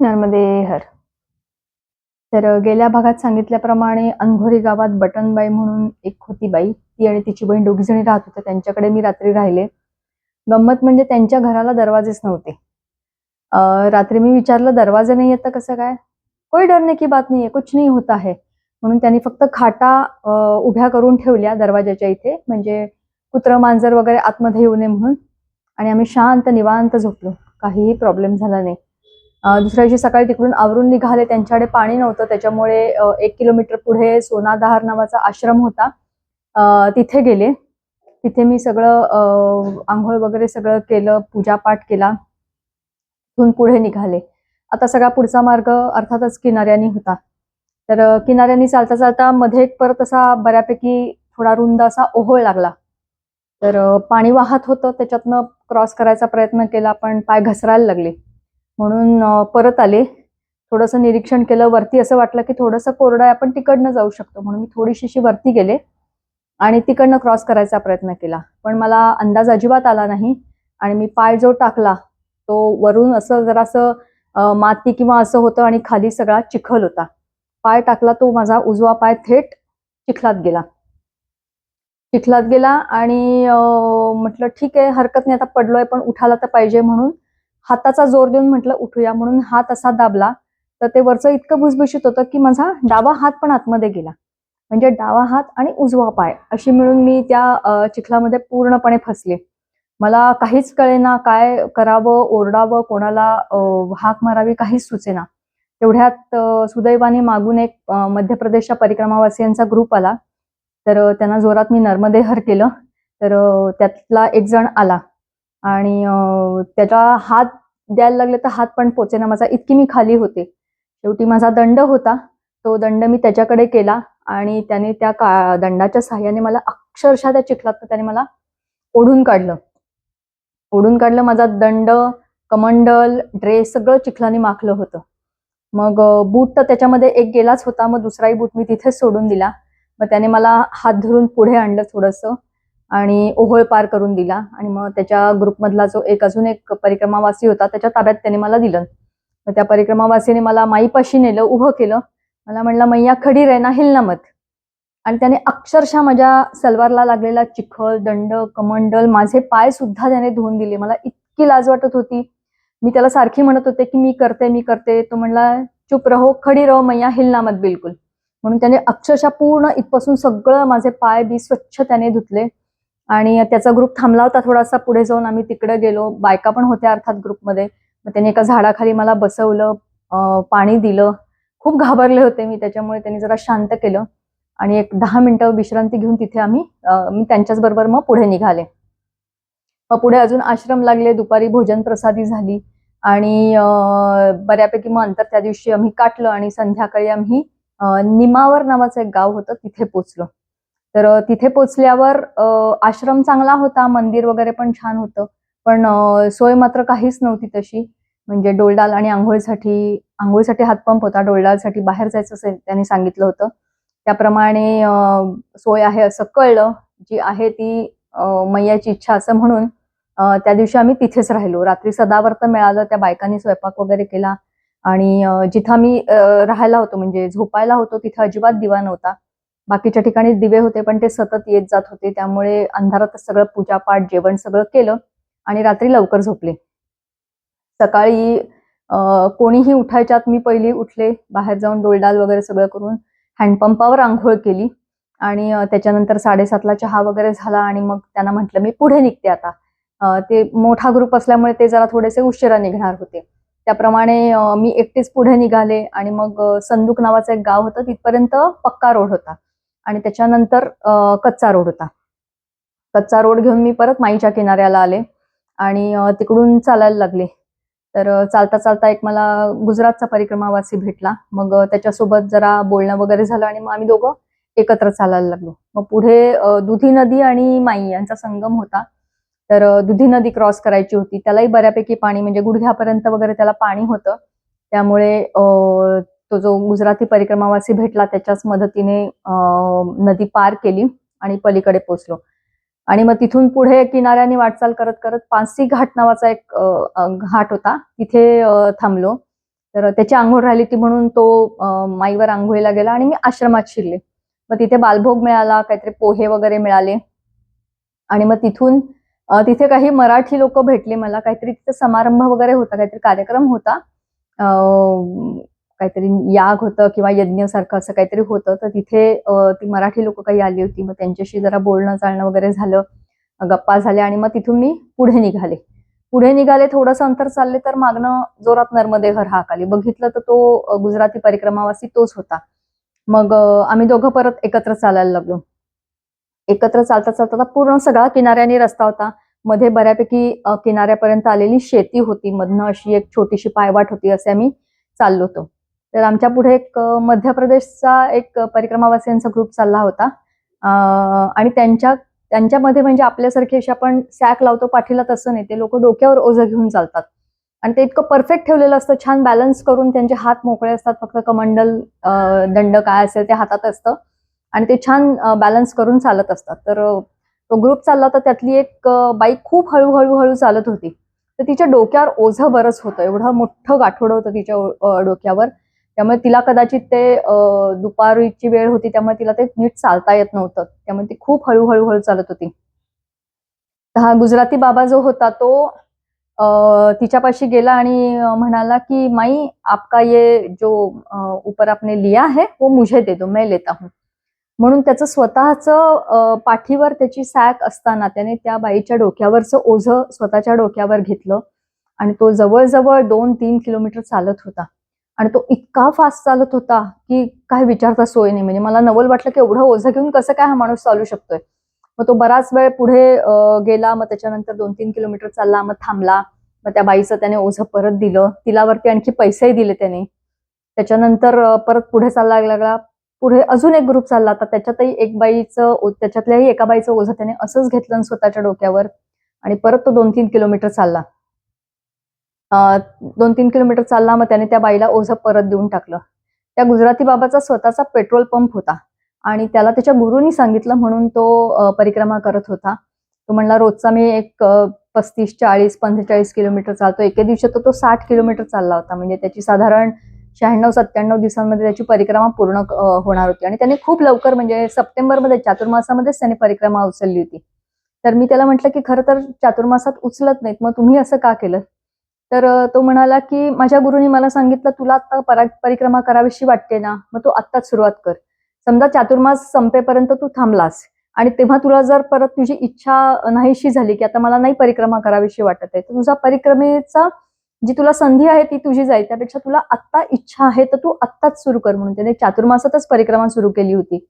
नर्मदे हर. तर गेल्या भागात सांगितल्याप्रमाणे अंघोरी गावात बटनबाई म्हणून एक होती बाई. ती आणि तिची बहीण दोघीजणी राहत होत्या. त्यांच्याकडे मी रात्री राहिले. गंमत म्हणजे त्यांच्या घराला दरवाजेच नव्हते. रात्री मी विचारलं दरवाजे नाही येतं कसं काय? कोई डरने की बात नाही कुछ नाही होत आहे. म्हणून त्यांनी फक्त खाटा उभ्या करून ठेवल्या दरवाजाच्या इथे. म्हणजे कुत्र मांजर वगैरे आतमध्ये येऊ नये म्हणून. आणि आम्ही शांत निवांत झोपलो. काहीही प्रॉब्लेम झाला नाही. दुसऱ्या दिवशी सकाळी तिकडून आवरून निघाले. त्यांच्याकडे पाणी नव्हतं. त्याच्यामुळे एक किलोमीटर पुढे सोनादहार नावाचा आश्रम होता. तिथे गेले. तिथे मी सगळं आंघोळ वगैरे सगळं केलं पूजापाठ केला. तिथून पुढे निघाले. आता सगळा पुढचा मार्ग अर्थातच किनाऱ्यानी होता. तर किनाऱ्यानी चालता चालता मध्ये एक परत असा बऱ्यापैकी थोडा रुंद असा ओहोळ लागला. तर पाणी वाहत होतं. त्याच्यातनं क्रॉस करायचा प्रयत्न केला पण पाय घसरायला लागले. म्हणून परत आले. थोडंसं निरीक्षण केलं. वरती असं वाटलं की थोडंसं कोरडं आहे आपण तिकडनं जाऊ शकतो. म्हणून मी थोडीशीशी वरती गेले आणि तिकडनं क्रॉस करायचा प्रयत्न केला. पण मला अंदाज अजिबात आला नाही आणि मी पाय जो टाकला तो वरून असं जरासं माती किंवा असं होतं आणि खाली सगळा चिखल होता. पाय टाकला तो माझा उजवा पाय थेट चिखलात गेला. चिखलात गेला आणि म्हटलं ठीक आहे हरकत नाही आता पडलोय पण उठायला तर पाहिजे म्हणून हाताचा जोर देऊन म्हटलं उठूया. म्हणून हात असा दाबला तर ते वरचं इतकं भुसभुशीत होतं की माझा डावा हात पण आतमध्ये गेला. म्हणजे डावा हात आणि उजवा पाय अशी मिळून मी त्या चिखलामध्ये पूर्णपणे फसले. मला काहीच कळेना काय करावं ओरडावं कोणाला हाक मारावी काहीच सुचेना. तेवढ्यात सुदैवाने मागून एक मध्य प्रदेशच्या परिक्रमावासियांचा ग्रुप आला. तर त्यांना जोरात मी नर्मदेहर केलं. तर त्यातला एक जण आला. आणि त्याच्या त्याचा हात द्यायला लागले तर हात पण पोचेना. माझा इतकी मी खाली होते. शेवटी माझा दंड होता. तो दंड मी त्याच्याकडे केला आणि त्याने त्या का दंडाच्या सहाय्याने मला अक्षरशः त्या चिखलात त्याने मला ओढून काढलं. ओढून काढलं माझा दंड कमंडल ड्रेस सगळं चिखलाने माखलं होतं. मग बूट तर त्याच्यामध्ये एक गेलाच होता. मग दुसराही बूट मी तिथेच सोडून दिला. मग त्याने मला हात धरून पुढे आणलं थोडंसं. आणि ओहोळ पार करून दिला. आणि मग त्याच्या ग्रुपमधला जो एक अजून एक परिक्रमावासी होता त्याच्या ताब्यात त्याने मला दिलं. मग त्या परिक्रमावासीने मला माईपाशी नेलं उभं केलं. मला म्हणलं मैया खडी रेना हिलना मत. आणि त्याने अक्षरशः माझ्या सलवारला लागलेला चिखल दंड कमंडल माझे पाय सुद्धा त्याने धुवून दिले. मला इतकी लाज वाटत होती. मी त्याला सारखी म्हणत होते की मी करते मी करते. तो म्हणला चुप रहो खडी रहो मैया हिलना मत बिलकुल. म्हणून त्याने अक्षरशः पूर्ण इथपासून सगळं माझे पाय बी स्वच्छ त्याने धुतले. आणि त्याचा ग्रुप थांबला होता थोडासा पुढे जाऊन आम्ही तिकडे गेलो. बायका पण होत्या अर्थात ग्रुपमध्ये मग त्यांनी एका झाडाखाली मला बसवलं पाणी दिलं. खूप घाबरले होते मी त्याच्यामुळे त्यांनी जरा शांत केलं. आणि एक दहा मिनिटं विश्रांती घेऊन तिथे आम्ही मी त्यांच्याच बरोबर मग पुढे निघाले. मग पुढे अजून आश्रम लागले दुपारी भोजन प्रसादी झाली. आणि बऱ्यापैकी मग अंतर त्या दिवशी आम्ही काटलं आणि संध्याकाळी आम्ही निमावर नावाचं एक गाव होतं तिथे पोचलो. तर तिथे पोचल्यावर आश्रम चांगला होता मंदिर वगैरे पण छान होतं पण सोय मात्र काहीच नव्हती तशी. म्हणजे डोलडाल आणि आंघोळीसाठी आंघोळीसाठी हातपंप होता डोलडालसाठी बाहेर जायचं असेल त्यांनी सांगितलं होतं. त्याप्रमाणे सोय आहे असं कळलं जी आहे ती मैयाची इच्छा असं म्हणून त्या दिवशी आम्ही तिथेच राहिलो. रात्री सदावर्त मिळालं त्या बायकांनी स्वयंपाक वगैरे केला आणि जिथं आम्ही राहायला होतो म्हणजे झोपायला होतो तिथं अजिबात दिवा नव्हता. बाकीच्या ठिकाणी दिवे होते पण ते सतत येत जात होते. त्यामुळे अंधारातच सगळं पूजापाठ जेवण सगळं केलं आणि रात्री लवकर झोपले. सकाळी कोणीही उठायच्यात मी पहिली उठले बाहेर जाऊन डोलडाल वगैरे सगळं करून हँडपंपावर आंघोळ केली आणि त्याच्यानंतर साडेसातला चहा वगैरे झाला आणि मग त्यांना म्हटलं मी पुढे निघते आता. ते मोठा ग्रुप असल्यामुळे ते जरा थोडेसे उशिरा निघणार होते. त्याप्रमाणे मी एकटीच पुढे निघाले आणि मग संदूक नावाचं एक गाव होतं तिथपर्यंत पक्का रोड होता. आणि त्याच्यानंतर कच्चा रोड होता. कच्चा रोड घेऊन मी परत माईच्या किनाऱ्याला आले आणि तिकडून चालायला लागले. तर चालता चालता एक मला गुजरातचा परिक्रमावासी भेटला. मग त्याच्यासोबत जरा बोलणं वगैरे झालं आणि मग आम्ही दोघं एकत्र चालायला लागलो. मग पुढे दुधी नदी आणि माई यांचा संगम होता. तर दुधी नदी क्रॉस करायची होती. त्यालाही बऱ्यापैकी पाणी म्हणजे गुडघ्यापर्यंत वगैरे त्याला पाणी होतं. त्यामुळे तो जो गुजराती परिक्रमावासी भेटला त्याच्याच मदतीने नदी पार केली आणि पलीकडे पोचलो आणि मग तिथून पुढे किनाऱ्याने वाटचाल करत करत पानसी घाट नावाचा एक घाट होता. तिथे थांबलो. तर त्याची आंघोळ राहिली ती म्हणून तो माईवर आंघोळीला गेला आणि मी आश्रमात शिरले. मग तिथे बालभोग मिळाला काहीतरी पोहे वगैरे मिळाले. आणि मग तिथून तिथे काही मराठी लोक भेटले मला. काहीतरी तिथे समारंभ वगैरे होता काहीतरी कार्यक्रम होता. काहीतरी याग होतं किंवा यज्ञसारखं असं काहीतरी होतं तर तिथे ती मराठी लोक काही आली होती. मग त्यांच्याशी जरा बोलणं चालणं वगैरे झालं गप्पा झाल्या आणि मग तिथून मी पुढे निघाले. पुढे निघाले थोडंसं अंतर चालले तर मागणं जोरात नर्मदे हर हाक आली. बघितलं तर तो गुजराती परिक्रमावासी तोच होता. मग आम्ही दोघं परत एकत्र चालायला लागलो. एकत्र चालता चालता पूर्ण सगळा किनाऱ्याने रस्ता होता. मध्ये बऱ्यापैकी किनाऱ्यापर्यंत आलेली शेती होती. मधनं अशी एक छोटीशी पायवाट होती असे आम्ही चाललो होतो. तर आमच्या पुढे एक मध्य प्रदेशचा एक परिक्रमावासियांचा ग्रुप चालला होता. आणि त्यांच्या त्यांच्यामध्ये म्हणजे आपल्यासारखे असे आपण सॅक लावतो पाठीला तसं नाही. ते लोक डोक्यावर ओझं घेऊन चालतात. आणि ते इतकं परफेक्ट ठेवलेलं असतं छान बॅलन्स करून त्यांचे हात मोकळे असतात फक्त कमंडल दंड काय असेल ते हातात असतं. आणि ते छान बॅलन्स करून चालत असतात. तर तो ग्रुप चालला होता त्यातली एक बाईक बाई खूप हळूहळू हळू चालत होती. तर तिच्या डोक्यावर ओझं बरंच होतं. एवढं मोठं गाठोडं होतं तिच्या डोक्यावर. त्यामुळे तिला कदाचित ते दुपारीची वेळ होती त्यामुळे तिला ते नीट चालता येत नव्हतं. त्यामुळे ती खूप हळूहळू हळू चालत होती. हा गुजराती बाबा जो होता तो तिच्यापाशी गेला आणि म्हणाला की माई आपका ये जो ऊपर आपने लिया है वो मुझे दे दो मैं लेता हूँ. म्हणून त्याचं स्वतःच पाठीवर त्याची सॅक असताना त्याने त्या बाईच्या डोक्यावरचं ओझं स्वतःच्या डोक्यावर घेतलं आणि तो जवळजवळ दोन तीन किलोमीटर चालत होता. आणि तो इतका फास्ट चालत होता की काय विचारता सोय नाही. म्हणजे मला नवल वाटलं की एवढं ओझं घेऊन कसं काय हा माणूस चालू शकतोय? मग तो बराच वेळ पुढे गेला. मग त्याच्यानंतर दोन तीन किलोमीटर चालला मग थांबला. मग त्या बाईचं त्याने ओझं परत दिलं. तिलावरती आणखी पैसेही दिले त्याने. त्याच्यानंतर परत पुढे चालला लागला. पुढे अजून एक ग्रुप चालला. होता त्याच्यातही एक बाईचं त्याच्यातल्याही एका बाईचं ओझं त्याने असंच घेतलं स्वतःच्या डोक्यावर. आणि परत तो दोन तीन किलोमीटर चालला. दोन तीन किलोमीटर चालला मग त्याने त्या बाईला ओझं परत देऊन टाकलं. त्या गुजराती बाबाचा स्वतःचा पेट्रोल पंप होता आणि त्याला त्याच्या गुरुनी सांगितलं म्हणून तो परिक्रमा करत होता. तो म्हणला रोजचा मी एक पस्तीस चाळीस पंचेचाळीस किलोमीटर चालतो. एके दिवशी तर तो साठ किलोमीटर चालला होता. म्हणजे त्याची साधारण शहाण्णव सत्त्याण्णव दिवसांमध्ये त्याची परिक्रमा पूर्ण होणार होती. आणि त्याने खूप लवकर म्हणजे सप्टेंबरमध्ये चातुर्मासामध्येच त्याने परिक्रमा उचलली होती. तर मी त्याला म्हटलं की खरं तर चातुर्मासात उचलत नाहीत. मग तुम्ही असं का केलं? तर तो म्हणाला की माझ्या गुरुनी मला सांगितलं तुला आता परिक्रमा करावीशी वाटते ना मग तू आत्ताच सुरुवात कर. समजा चातुर्मास संपेपर्यंत तू थांबलास आणि तेव्हा तुला जर परत तुझी इच्छा नाहीशी झाली की आता मला नाही परिक्रमा करावीशी वाटत आहे तर तुझा परिक्रमेचा जी तुला संधी आहे ती तुझी जाईल त्यापेक्षा तुला आत्ता इच्छा आहे तर तू आत्ताच सुरू कर. म्हणून त्याने चातुर्मासातच परिक्रमा सुरू केली होती.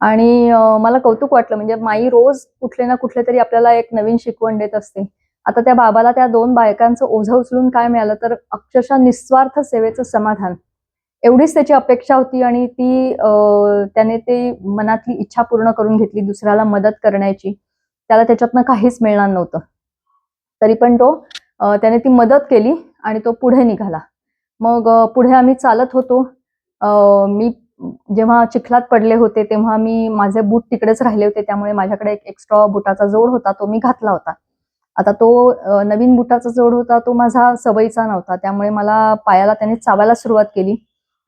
आणि मला कौतुक वाटलं म्हणजे माई रोज कुठले ना कुठले तरी आपल्याला एक नवीन शिकवण देत असते. आता त्या बाबाला त्या दोन बायकांचं ओझं उचलून काय मिळालं तर अक्षरशः निस्वार्थ सेवेचं समाधान. एवढीच त्याची अपेक्षा होती आणि ती त्याने ते मनातली इच्छा पूर्ण करून घेतली दुसऱ्याला मदत करण्याची. त्याला त्याच्यातनं काहीच मिळणार नव्हतं. तरी पण तो त्याने ती मदत केली आणि तो पुढे निघाला. मग पुढे आम्ही चालत होतो. मी जेव्हा चिखलात पडले होते तेव्हा मी माझे बूट तिकडेच राहिले होते. त्यामुळे माझ्याकडे एक एक्स्ट्रा बुटाचा जोड होता तो मी घातला होता. आता तो नवीन बुटाचा जोड होता तो माझा सवयीचा नव्हता. त्यामुळे मला पायाला त्याने चावायला सुरुवात केली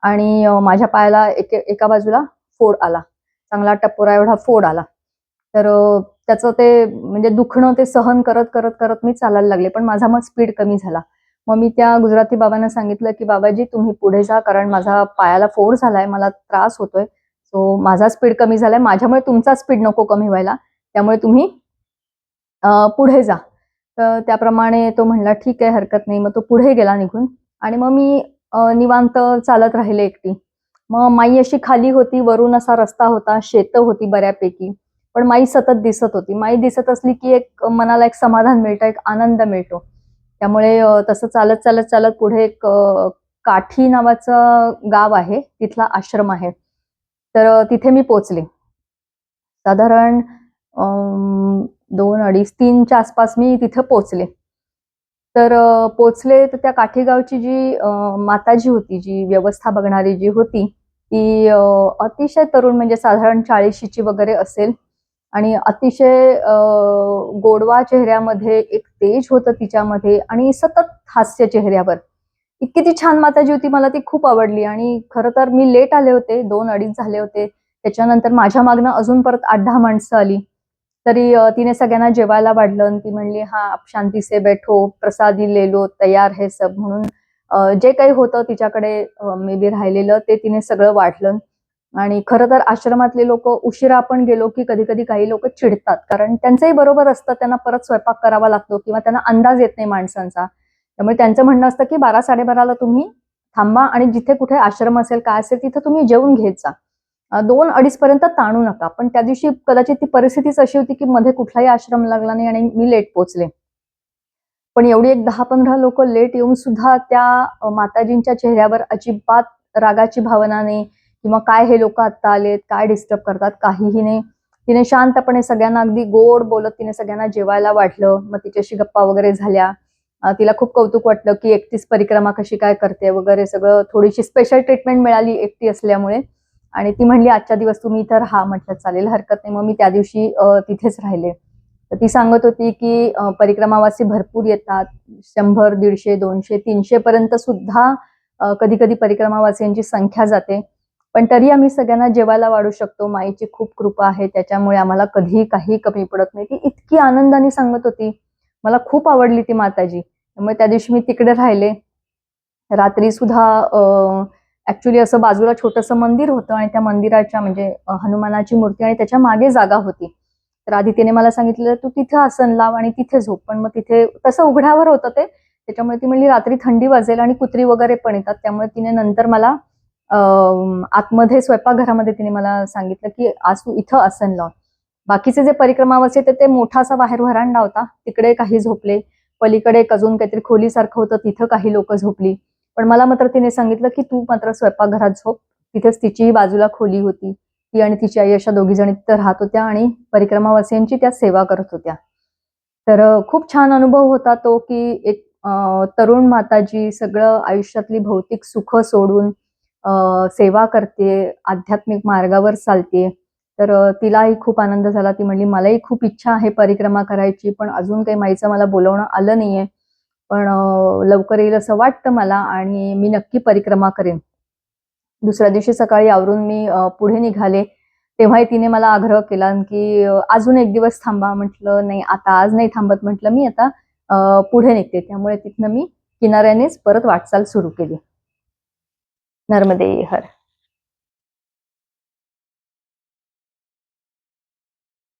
आणि माझ्या पायाला एक एका बाजूला फोड आला. चांगला टपोरा एवढा फोड आला. तर त्याचं ते म्हणजे दुखणं ते सहन करत करत करत मी चालायला लागले पण माझा मग स्पीड कमी झाला. मग मी त्या गुजराती बाबांना सांगितलं की बाबाजी तुम्ही पुढे जा कारण माझा पायाला फोड झालाय मला त्रास होतोय. सो माझा स्पीड कमी झालाय. माझ्यामुळे तुमचा स्पीड नको कमी व्हायला. त्यामुळे तुम्ही पुढे जा. तर त्याप्रमाणे तो म्हणला ठीक आहे हरकत नाही. मग तो पुढे गेला निघून. आणि मग मी निवांत चालत राहिले एकटी. मग माई अशी खाली होती वरून असा रस्ता होता शेतं होती बऱ्यापैकी. पण माई सतत दिसत होती. माई दिसत असली की एक मनाला एक समाधान मिळतं एक आनंद मिळतो. त्यामुळे तसं चालत चालत चालत पुढे एक काठी नावाचं गाव आहे. तिथला आश्रम आहे. तर तिथे मी पोचले. साधारण दोन अडीच तीनच्या आसपास मी तिथे पोचले. तर पोचले तर त्या काठीगावची जी माताजी होती जी व्यवस्था बघणारी जी होती ती अतिशय तरुण म्हणजे साधारण चाळीशीची वगैरे असेल. आणि अतिशय गोडवा चेहऱ्यामध्ये एक तेज होतं तिच्यामध्ये आणि सतत हास्य चेहऱ्यावर. इतकी ती छान माताजी होती मला ती खूप आवडली. आणि खरं तर मी लेट आले होते दोन अडीच झाले होते. त्याच्यानंतर माझ्या मागनं अजून परत आठ दहा माणसं आली. तरी तिने सगळ्यांना जेवायला वाढलं आणि ती म्हणली हा शांती से बैठो प्रसादी लेलो तयार हे सब. म्हणून जे काही होतं तिच्याकडे मे बी राहिलेलं ते तिने सगळं वाढलं. आणि खरं तर आश्रमातले लोक उशिरा आपण गेलो की कधी कधी काही लोक चिडतात. कारण त्यांचंही बरोबर असतं त्यांना परत स्वयंपाक करावा लागतो किंवा त्यांना अंदाज येत नाही माणसांचा. त्यामुळे त्यांचं म्हणणं असतं की बारा साडेबाराला तुम्ही थांबा आणि जिथे कुठे आश्रम असेल काय असेल तिथे तुम्ही जेवून घेत जा. दोन अडीच पर्यंत ताणू नका. पण त्या दिवशी कदाचित ती परिस्थितीच अशी होती की मध्ये कुठलाही आश्रम लागला नाही आणि मी लेट पोचले पण एवढी एक दहा पंधरा लोक लेट येऊन सुद्धा त्या माताजींच्या चेहऱ्यावर अजिबात रागाची भावना नाही किंवा काय हे लोक आत्ता आलेत काय डिस्टर्ब करतात काहीही नाही. तिने शांतपणे सगळ्यांना अगदी गोड बोलत तिने सगळ्यांना जेवायला वाटलं. मग तिच्याशी गप्पा वगैरे झाल्या. तिला खूप कौतुक वाटलं की एकटीच परिक्रमा कशी काय करते वगैरे सगळं. थोडीशी स्पेशल ट्रीटमेंट मिळाली एकटी असल्यामुळे. आणि ती म्हणली आजच्या दिवस तुम्ही इथं राहा म्हटलं चालेल हरकत नाही. मग मी त्या दिवशी तिथेच राहिले. तर ती सांगत होती की परिक्रमावासी भरपूर येतात शंभर दीडशे दोनशे तीनशे पर्यंत सुद्धा कधी कधी परिक्रमावासियांची संख्या जाते. पण तरी आम्ही सगळ्यांना जेवायला वाढू शकतो. माईची खूप कृपा आहे त्याच्यामुळे आम्हाला कधीही काही कमी पडत नाही. ती इतकी आनंदाने सांगत होती. मला खूप आवडली ती माताजी. त्यामुळे त्या दिवशी मी तिकडे राहिले. रात्री सुद्धा ऍक्च्युली असं बाजूला छोटंसं मंदिर होतं आणि त्या मंदिराच्या म्हणजे हनुमानाची मूर्ती आणि त्याच्यामागे जागा होती. तर आधी तिने मला सांगितलं तू तिथे आसन लाव आणि तिथे झोप. पण मग तिथे तसं उघड्यावर होतं ते. त्याच्यामुळे ती म्हणली रात्री थंडी वाजेल आणि कुत्री वगैरे पण येतात. त्यामुळे तिने नंतर मला आतमध्ये स्वयंपाकघरामध्ये तिने मला सांगितलं की आज तू इथं आसन लाव. बाकीचे जे परिक्रमावासी ते, ते मोठासा बाहेर व्हरांडा होता. तिकडे काही झोपले. पलीकडे एक अजून काहीतरी खोलीसारखं होतं. तिथं काही लोक झोपली. पण मला मात्र तिने सांगितलं की तू मात्र स्वयंपाकघरात झोप. तिथेच तिचीही बाजूला खोली होती. ती आणि तिची आई अशा दोघी जणी तिथं राहत होत्या आणि परिक्रमावासियांची त्या सेवा करत होत्या. तर खूप छान अनुभव होता तो की एक तरुण माताजी सगळं आयुष्यातली भौतिक सुख सोडून सेवा करते आध्यात्मिक मार्गावर चालते. तर तिलाही खूप आनंद झाला. ती म्हणली मलाही खूप इच्छा आहे परिक्रमा करायची पण अजून काही माईचं मला बोलवणं आलं नाहीये. पण लवकर येईल असं वाटतं मला आणि मी नक्की परिक्रमा करेन. दुसऱ्या दिवशी सकाळी आवरून मी पुढे निघाले तेव्हाही तिने मला आग्रह केला की अजून एक दिवस थांबा. म्हटलं नाही आता आज नाही थांबत. म्हटलं मी आता पुढे निघते. त्यामुळे तिथनं मी किनाऱ्यानेच परत वाटचाल सुरू केली. नर्मदे हर.